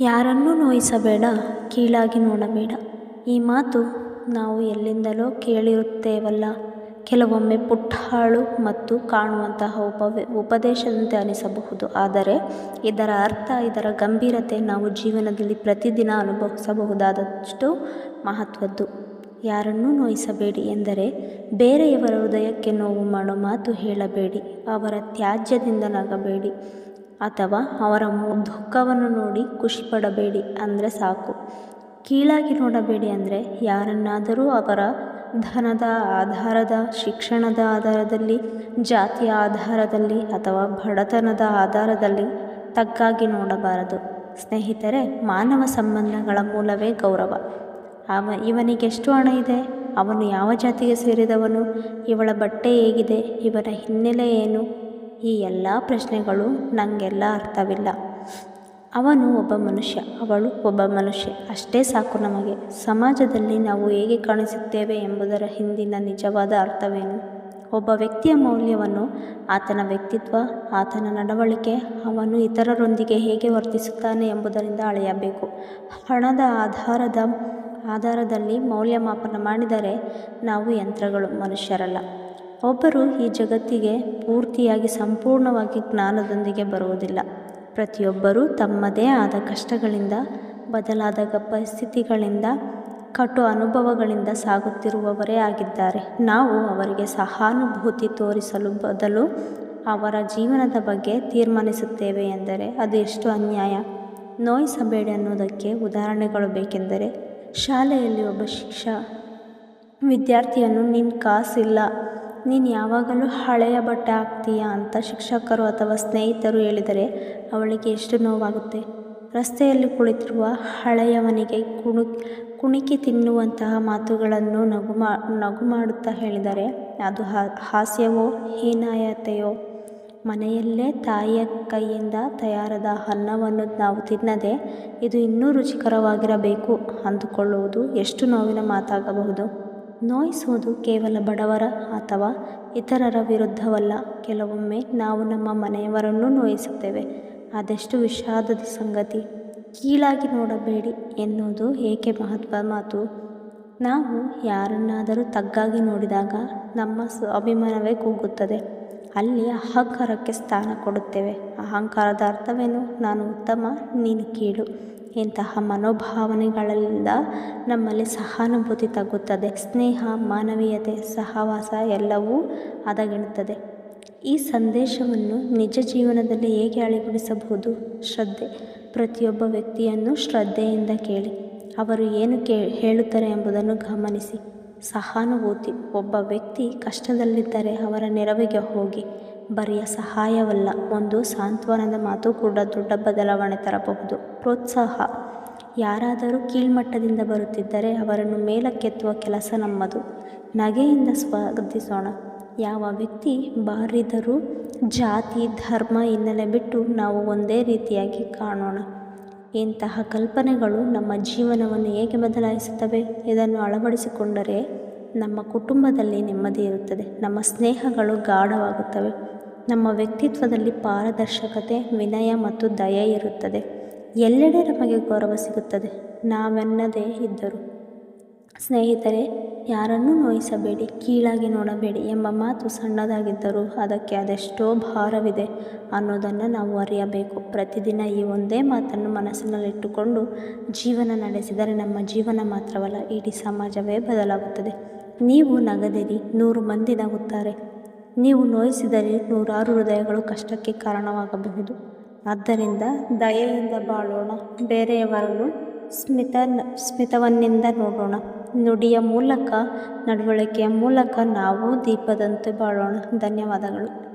ಯಾರನ್ನೂ ನೋಯಿಸಬೇಡ, ಕೀಳಾಗಿ ನೋಡಬೇಡ. ಈ ಮಾತು ನಾವು ಎಲ್ಲಿಂದಲೋ ಕೇಳಿರುತ್ತೇವಲ್ಲ. ಕೆಲವೊಮ್ಮೆ ಪುಟ್ಟಾಳು ಮತ್ತು ಕಾಣುವಂತಹ ಉಪವೇ, ಉಪದೇಶದಂತೆ ಅನಿಸಬಹುದು. ಆದರೆ ಇದರ ಅರ್ಥ, ಇದರ ಗಂಭೀರತೆ ನಾವು ಜೀವನದಲ್ಲಿ ಪ್ರತಿದಿನ ಅನುಭವಿಸಬಹುದಾದಷ್ಟು ಮಹತ್ವದ್ದು. ಯಾರನ್ನೂ ನೋಯಿಸಬೇಡಿ ಎಂದರೆ ಬೇರೆಯವರ ಹೃದಯಕ್ಕೆ ನೋವು ಮಾಡೋ ಮಾತು ಹೇಳಬೇಡಿ. ಅವರ ತ್ಯಾಜ್ಯದಿಂದ ನಗಬೇಡಿ. ಅಥವಾ ಅವರ ದುಃಖವನ್ನು ನೋಡಿ ಖುಷಿಪಡಬೇಡಿ ಅಂದರೆ ಸಾಕು. ಕೀಳಾಗಿ ನೋಡಬೇಡಿ ಅಂದರೆ ಯಾರನ್ನಾದರೂ ಅವರ ಧನದ ಆಧಾರದ, ಶಿಕ್ಷಣದ ಆಧಾರದಲ್ಲಿ, ಜಾತಿಯ ಆಧಾರದಲ್ಲಿ ಅಥವಾ ಬಡತನದ ಆಧಾರದಲ್ಲಿ ತಗ್ಗಾಗಿ ನೋಡಬಾರದು. ಸ್ನೇಹಿತರೆ, ಮಾನವ ಸಂಬಂಧಗಳ ಮೂಲವೇ ಗೌರವ. ಅವ ಇವನಿಗೆಷ್ಟು ಹಣ ಇದೆ? ಅವನು ಯಾವ ಜಾತಿಗೆ ಸೇರಿದವನು? ಇವಳ ಬಟ್ಟೆ ಹೇಗಿದೆ? ಇವರ ಹಿನ್ನೆಲೆ ಏನು? ಈ ಎಲ್ಲ ಪ್ರಶ್ನೆಗಳು ನನಗೆಲ್ಲ ಅರ್ಥವಿಲ್ಲ. ಅವನು ಒಬ್ಬ ಮನುಷ್ಯ, ಅವಳು ಒಬ್ಬ ಮನುಷ್ಯ. ಅಷ್ಟೇ ಸಾಕು ನಮಗೆ. ಸಮಾಜದಲ್ಲಿ ನಾವು ಹೇಗೆ ಕಾಣಿಸುತ್ತೇವೆ ಎಂಬುದರ ಹಿಂದಿನ ನಿಜವಾದ ಅರ್ಥವೇನು? ಒಬ್ಬ ವ್ಯಕ್ತಿಯ ಮೌಲ್ಯವನ್ನು, ಆತನ ವ್ಯಕ್ತಿತ್ವ, ಆತನ ನಡವಳಿಕೆ, ಅವನು ಇತರರೊಂದಿಗೆ ಹೇಗೆ ವರ್ತಿಸುತ್ತಾನೆ ಎಂಬುದರಿಂದ ಅಳೆಯಬೇಕು. ಹಣದ ಆಧಾರದ, ಆಧಾರದಲ್ಲಿ ಮೌಲ್ಯಮಾಪನ ಮಾಡಿದರೆ ನಾವು ಯಂತ್ರಗಳು, ಮನುಷ್ಯರಲ್ಲ. ಒಬ್ಬರು ಈ ಜಗತ್ತಿಗೆ ಪೂರ್ತಿಯಾಗಿ ಸಂಪೂರ್ಣವಾಗಿ ಜ್ಞಾನದೊಂದಿಗೆ ಬರುವುದಿಲ್ಲ. ಪ್ರತಿಯೊಬ್ಬರೂ ತಮ್ಮದೇ ಆದ ಕಷ್ಟಗಳಿಂದ ಬದಲಾದ ಪರಿಸ್ಥಿತಿಗಳಿಂದ, ಕಟು ಅನುಭವಗಳಿಂದ ಸಾಗುತ್ತಿರುವವರೇ ಆಗಿದ್ದಾರೆ. ನಾವು ಅವರಿಗೆ ಸಹಾನುಭೂತಿ ತೋರಿಸಲು ಬದಲು ಅವರ ಜೀವನದ ಬಗ್ಗೆ ತೀರ್ಮಾನಿಸುತ್ತೇವೆ ಎಂದರೆ ಅದು ಎಷ್ಟು ಅನ್ಯಾಯ? ನೋಯಿಸಬೇಡಿ ಅನ್ನೋದಕ್ಕೆ ಉದಾಹರಣೆಗಳು ಬೇಕೆಂದರೆ, ಶಾಲೆಯಲ್ಲಿ ಒಬ್ಬ ಶಿಕ್ಷ ವಿದ್ಯಾರ್ಥಿಯನ್ನು ನಿನ್ನ ಕಾಸಿಲ್ಲ. ನೀನು ಯಾವಾಗಲೂ ಹಳೆಯ ಬಟ್ಟೆ ಹಾಕ್ತೀಯಾ ಅಂತ ಶಿಕ್ಷಕರು ಅಥವಾ ಸ್ನೇಹಿತರು ಹೇಳಿದರೆ ಅವಳಿಗೆ ಎಷ್ಟು ನೋವಾಗುತ್ತೆ? ರಸ್ತೆಯಲ್ಲಿ ಕುಳಿತಿರುವ ಹಳೆಯವನಿಗೆ ಕುಣು, ಕುಣಿಕಿ ತಿನ್ನುವಂತಹ ಮಾತುಗಳನ್ನು ನಗು ಮಾ, ನಗು ಮಾಡುತ್ತಾ ಹೇಳಿದರೆ ಅದು ಹಾಸ್ಯವೋ, ಹೀನಾಯತೆಯೋ? ಮನೆಯಲ್ಲೇ ತಾಯಿಯ ಕೈಯಿಂದ ತಯಾರಾದ ಅನ್ನವನ್ನು ನಾವು ತಿನ್ನದೆ ಇದು ಇನ್ನೂ ರುಚಿಕರವಾಗಿರಬೇಕು ಅಂದುಕೊಳ್ಳುವುದು ಎಷ್ಟು ನೋವಿನ ಮಾತಾಗಬಹುದು? ನೋಯಿಸುವುದು ಕೇವಲ ಬಡವರ ಅಥವಾ ಇತರರ ವಿರುದ್ಧವಲ್ಲ. ಕೆಲವೊಮ್ಮೆ ನಾವು ನಮ್ಮ ಮನೆಯವರನ್ನು ನೋಯಿಸುತ್ತೇವೆ. ಅದೆಷ್ಟು ವಿಷಾದದ ಸಂಗತಿ ಕೀಳಾಗಿ ನೋಡಬೇಡಿ ಎನ್ನುವುದು ಏಕೆ ಮಹತ್ವ ಮಾತು? ನಾವು ಯಾರನ್ನಾದರೂ ತಗ್ಗಾಗಿ ನೋಡಿದಾಗ ನಮ್ಮ ಸ್ವಾಭಿಮಾನವೇ ಕೂಗುತ್ತದೆ. ಅಲ್ಲಿ ಅಹಂಕಾರಕ್ಕೆ ಸ್ಥಾನ ಕೊಡುತ್ತೇವೆ. ಅಹಂಕಾರದ ಅರ್ಥವೇನು? ನಾನು ಉತ್ತಮ, ನೀನು ಕೀಳು. ಇಂತಹ ಮನೋಭಾವನೆಗಳಿಂದ ನಮ್ಮಲ್ಲಿ ಸಹಾನುಭೂತಿ ತಗ್ಗುತ್ತದೆ. ಸ್ನೇಹ, ಮಾನವೀಯತೆ, ಸಹವಾಸ ಎಲ್ಲವೂ ಅದಗಿಣುತ್ತದೆ ಈ ಸಂದೇಶವನ್ನು ನಿಜ ಜೀವನದಲ್ಲಿ ಹೇಗೆ ಅಳಿಗೊಳಿಸಬಹುದು ಶ್ರದ್ಧೆ. ಪ್ರತಿಯೊಬ್ಬ ವ್ಯಕ್ತಿಯನ್ನು ಶ್ರದ್ಧೆಯಿಂದ ಕೇಳಿ. ಅವರು ಏನು ಕೇ, ಹೇಳುತ್ತಾರೆ ಎಂಬುದನ್ನು ಗಮನಿಸಿ. ಸಹಾನುಭೂತಿ. ಒಬ್ಬ ವ್ಯಕ್ತಿ ಕಷ್ಟದಲ್ಲಿದ್ದರೆ ಅವರ ನೆರವಿಗೆ ಹೋಗಿ. ಬರಿಯ ಸಹಾಯವಲ್ಲ, ಒಂದು ಸಾಂತ್ವನದ ಮಾತು ಕೂಡ ದೊಡ್ಡ ಬದಲಾವಣೆ ತರಬಹುದು. ಪ್ರೋತ್ಸಾಹ. ಯಾರಾದರೂ ಕೀಳ್ಮಟ್ಟದಿಂದ ಬರುತ್ತಿದ್ದರೆ ಅವರನ್ನು ಮೇಲಕ್ಕೆತ್ತುವ ಕೆಲಸ ನಮ್ಮದು. ನಗೆಯಿಂದ ಸ್ವಾಗತಿಸೋಣ ಯಾವ ವ್ಯಕ್ತಿ ಬಾರಿದರೂ ಜಾತಿ, ಧರ್ಮ, ಹಿನ್ನೆಲೆ ಬಿಟ್ಟು ನಾವು ಒಂದೇ ರೀತಿಯಾಗಿ ಕಾಣೋಣ. ಇಂತಹ ಕಲ್ಪನೆಗಳು ನಮ್ಮ ಜೀವನವನ್ನು ಹೇಗೆ ಬದಲಾಯಿಸುತ್ತವೆ ಇದನ್ನು ಅಳವಡಿಸಿಕೊಂಡರೆ ನಮ್ಮ ಕುಟುಂಬದಲ್ಲಿ ನೆಮ್ಮದಿ ಇರುತ್ತದೆ. ನಮ್ಮ ಸ್ನೇಹಗಳು ಗಾಢವಾಗುತ್ತವೆ. ನಮ್ಮ ವ್ಯಕ್ತಿತ್ವದಲ್ಲಿ ಪಾರದರ್ಶಕತೆ, ವಿನಯ ಮತ್ತು ದಯೆ ಇರುತ್ತದೆ. ಎಲ್ಲೆಡೆ ನಮಗೆ ಗೌರವ ಸಿಗುತ್ತದೆ. ನಾವೆನ್ನದೇ ಇದ್ದರು. ಸ್ನೇಹಿತರೆ, ಯಾರನ್ನೂ ನೋಯಿಸಬೇಡಿ, ಕೀಳಾಗಿ ನೋಡಬೇಡಿ ಎಂಬ ಮಾತು ಸಣ್ಣದಾಗಿದ್ದರೂ ಅದಕ್ಕೆ ಅದೆಷ್ಟೋ ಭಾರವಿದೆ ಅನ್ನೋದನ್ನು ನಾವು ಅರಿಯಬೇಕು. ಪ್ರತಿದಿನ ಈ ಒಂದೇ ಮಾತನ್ನು ಮನಸ್ಸಿನಲ್ಲಿಟ್ಟುಕೊಂಡು ಜೀವನ ನಡೆಸಿದರೆ ನಮ್ಮ ಜೀವನ ಮಾತ್ರವಲ್ಲ, ಇಡೀ ಸಮಾಜವೇ ಬದಲಾಗುತ್ತದೆ. ನೀವು ನಗದಿರಿ, ನೂರು ಮಂದಿ ನಗುತ್ತಾರೆ. ನೀವು ನೋಯಿಸಿದರೆ ನೂರಾರು ಹೃದಯಗಳು ಕಷ್ಟಕ್ಕೆ ಕಾರಣವಾಗಬಹುದು. ಆದ್ದರಿಂದ ದಯೆಯಿಂದ ಬಾಳೋಣ, ಬೇರೆಯವರನ್ನು ಸ್ಮಿತ, ಸ್ಮಿತವನ್ನಿಂದ ನೋಡೋಣ. ನುಡಿಯ ಮೂಲಕ, ನಡವಳಿಕೆಯ ಮೂಲಕ ನಾವು ದೀಪದಂತೆ ಬಾಳೋಣ. ಧನ್ಯವಾದಗಳು.